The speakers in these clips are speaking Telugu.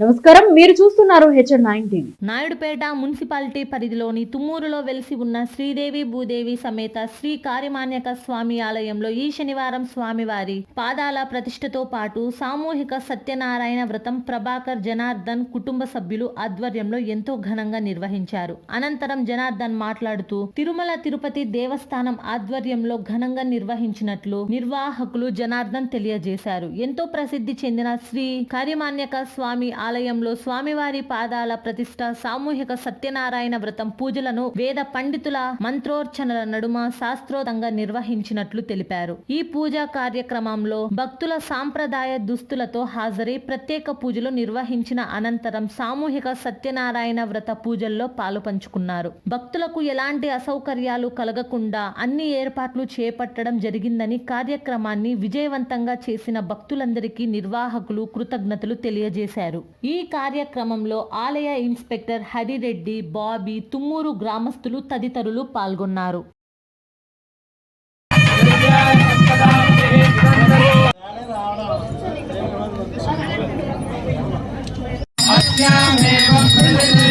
నమస్కారం. మీరు చూస్తున్నారు HN nine TV Naidupeta municipality పరిధిలోని తుమ్మూరులో వెలిసి ఉన్న శ్రీదేవి భూదేవి సమేత శ్రీ కార్యమాన్యక స్వామి ఆలయంలో ఈ శనివారం స్వామివారి పాదాల ప్రతిష్టతో పాటు సామూహిక సత్యనారాయణ వ్రతం ప్రభాకర్ జనార్దన్ కుటుంబ సభ్యులు ఆధ్వర్యంలో ఎంతో ఘనంగా నిర్వహించారు. అనంతరం జనార్దన్ మాట్లాడుతూ తిరుమల తిరుపతి దేవస్థానం ఆధ్వర్యంలో ఘనంగా నిర్వహించినట్లు నిర్వాహకులు జనార్దన్ తెలియజేశారు. ఎంతో ప్రసిద్ధి చెందిన శ్రీ కార్యమాన్యక స్వామి ఆలయంలో స్వామివారి పాదాల ప్రతిష్ట సామూహిక సత్యనారాయణ వ్రతం పూజలను వేద పండితుల మంత్రోర్చనల నడుమ శాస్త్రోతంగా నిర్వహించినట్లు తెలిపారు. ఈ పూజా కార్యక్రమంలో భక్తుల సాంప్రదాయ దుస్తులతో హాజరై ప్రత్యేక పూజలు నిర్వహించిన అనంతరం సామూహిక సత్యనారాయణ వ్రత పూజల్లో పాలు పంచుకున్నారు భక్తులకు ఎలాంటి అసౌకర్యాలు కలగకుండా అన్ని ఏర్పాట్లు చేపట్టడం జరిగిందని కార్యక్రమాన్ని విజయవంతంగా చేసిన భక్తులందరికీ నిర్వాహకులు కృతజ్ఞతలు తెలియజేశారు. ఈ కార్యక్రమంలో ఆలయ ఇన్స్పెక్టర్ హరిరెడ్డి బాబీ తుమ్మూరు గ్రామస్తులు తదితరులు పాల్గొన్నారు.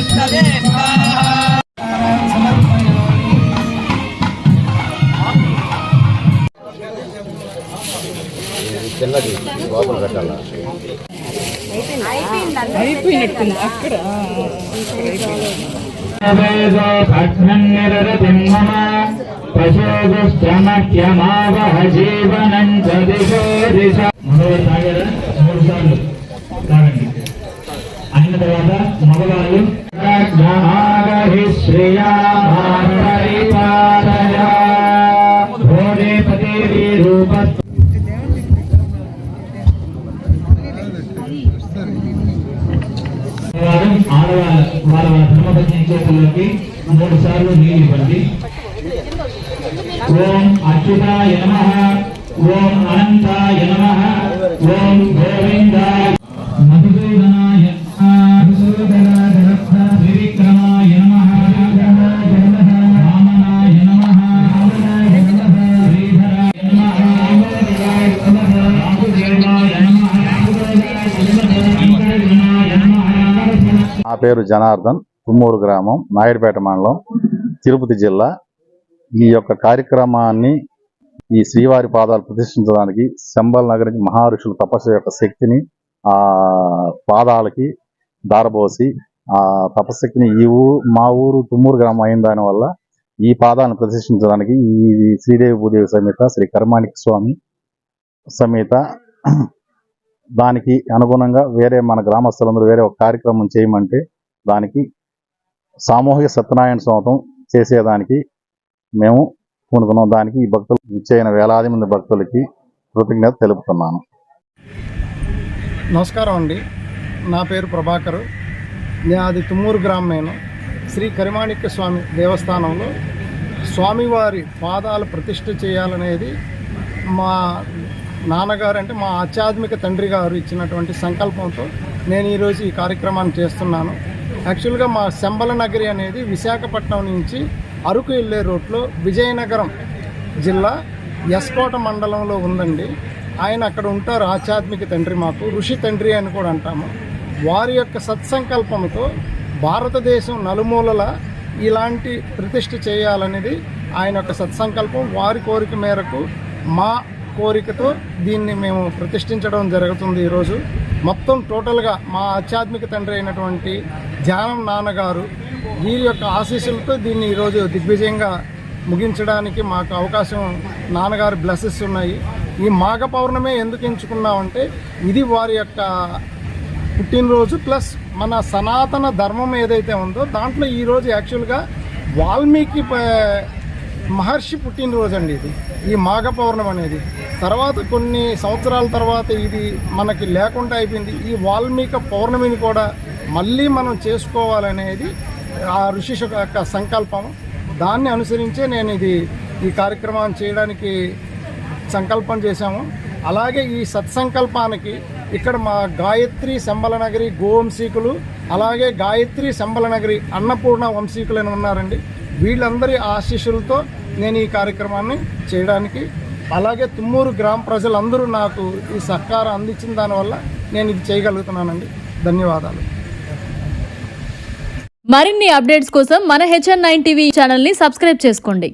చిన్నది పెట్టాలా భగ్ననిరతిం పశోగుశ్రమహ్యమావహ జీవనం దిశ మూడవ తాగారా మూడు సార్లు తాగండి అయిన తర్వాత మగవాళ్ళు ఆడవాళ్ళ వాళ్ళ ధర్మపత్ని చేతుల్లోకి మూడు సార్లు నీళ్ళు ఇవ్వండి ఓం అచ్యుతాయ నమ ఓం అనంతాయ నమ ఓం నా పేరు జనార్దన్ తుమ్మూరు గ్రామం నాయుడుపేట మండలం తిరుపతి జిల్లా. ఈ యొక్క కార్యక్రమాన్ని ఈ శ్రీవారి పాదాలు ప్రతిష్ఠించడానికి శంబల్ నగరికి మహర్షుల తపస్సు యొక్క శక్తిని ఆ పాదాలకి దారబోసి ఆ తపశక్తిని ఈ ఊరు మా ఊరు తుమ్మూరు గ్రామం అయిన దాని వల్ల ఈ పాదాలను ప్రతిష్ఠించడానికి ఈ శ్రీదేవి భూదేవి సమేత శ్రీ కర్మాణిక స్వామి సమేత దానికి అనుగుణంగా వేరే మన గ్రామస్తులందరూ వేరే ఒక కార్యక్రమం చేయమంటే దానికి సామూహిక సత్యనారాయణ స్వాతం చేసేదానికి మేము పూనుకున్నాం. దానికి ఈ భక్తులు ఇచ్చేయన వేలాది మంది భక్తులకి కృతజ్ఞత తెలుపుతున్నాను. నమస్కారం అండి. నా పేరు ప్రభాకరు. నేను అది తుమ్మూరు గ్రామం నేను. శ్రీ కరిమాణిక్య స్వామి దేవస్థానంలో స్వామివారి పాదాలు ప్రతిష్ఠ చేయాలనేది మా నాన్నగారు అంటే మా ఆధ్యాత్మిక తండ్రి గారు ఇచ్చినటువంటి సంకల్పంతో నేను ఈరోజు ఈ కార్యక్రమాన్ని చేస్తున్నాను. యాక్చువల్గా మా శంబల నగరి అనేది విశాఖపట్నం నుంచి అరకు వెళ్ళే రోడ్లో విజయనగరం జిల్లా ఎస్కోట మండలంలో ఉందండి. ఆయన అక్కడ ఉంటారు ఆధ్యాత్మిక తండ్రి మాకు ఋషి తండ్రి అని కూడా అంటాము. వారి యొక్క సత్సంకల్పంతో భారతదేశం నలుమూలల ఇలాంటి ప్రతిష్ఠ చేయాలనేది ఆయన యొక్క సత్సంకల్పం. వారి కోరిక మేరకు మా కోరికతో దీన్ని మేము ప్రతిష్ఠించడం జరుగుతుంది ఈరోజు. మొత్తం టోటల్గా మా ఆధ్యాత్మిక తండ్రి అయినటువంటి ధ్యానం నాన్నగారు వీరి యొక్క ఆశీస్సులతో దీన్ని ఈరోజు దిగ్విజయంగా ముగించడానికి మాకు అవకాశం నాన్నగారు బ్లెస్సెస్ ఉన్నాయి. ఈ మాఘ పౌర్ణమే ఎందుకు ఎంచుకున్నామంటే ఇది వారి యొక్క పుట్టినరోజు ప్లస్ మన సనాతన ధర్మం ఏదైతే ఉందో దాంట్లో ఈరోజు యాక్చువల్గా వాల్మీకి ప- మహర్షి పుట్టినరోజు అండి ఇది. ఈ మాఘ పౌర్ణం అనేది. తర్వాత కొన్ని సంవత్సరాల తర్వాత ఇది మనకి లేకుండా అయిపోయింది. ఈ వాల్మీక పౌర్ణమిని కూడా మళ్ళీ మనం చేసుకోవాలనేది ఆ ఋషి యొక్క సంకల్పం. దాన్ని అనుసరించే నేను ఇది ఈ కార్యక్రమాన్ని చేయడానికి సంకల్పం చేశాము. అలాగే ఈ సత్సంకల్పానికి ఇక్కడ మా గాయత్రి శంబలనగరి గోవంశీకులు అలాగే గాయత్రి శంబలనగరి అన్నపూర్ణ వంశీకులని ఉన్నారండి. వీళ్ళందరి ఆశీస్సులతో నేను ఈ కార్యక్రమాన్ని చేయడానికి అలాగే తుమ్మూరు గ్రామ ప్రజలందరూ నాకు ఈ సహకారం అందించిన దానివల్ల నేను ఇది చేయగలుగుతున్నానండి. ధన్యవాదాలు. మరిన్ని అప్డేట్స్ కోసం మన హెచ్ఎన్ నైన్ టీవీ ఛానల్ని సబ్స్క్రైబ్ చేసుకోండి.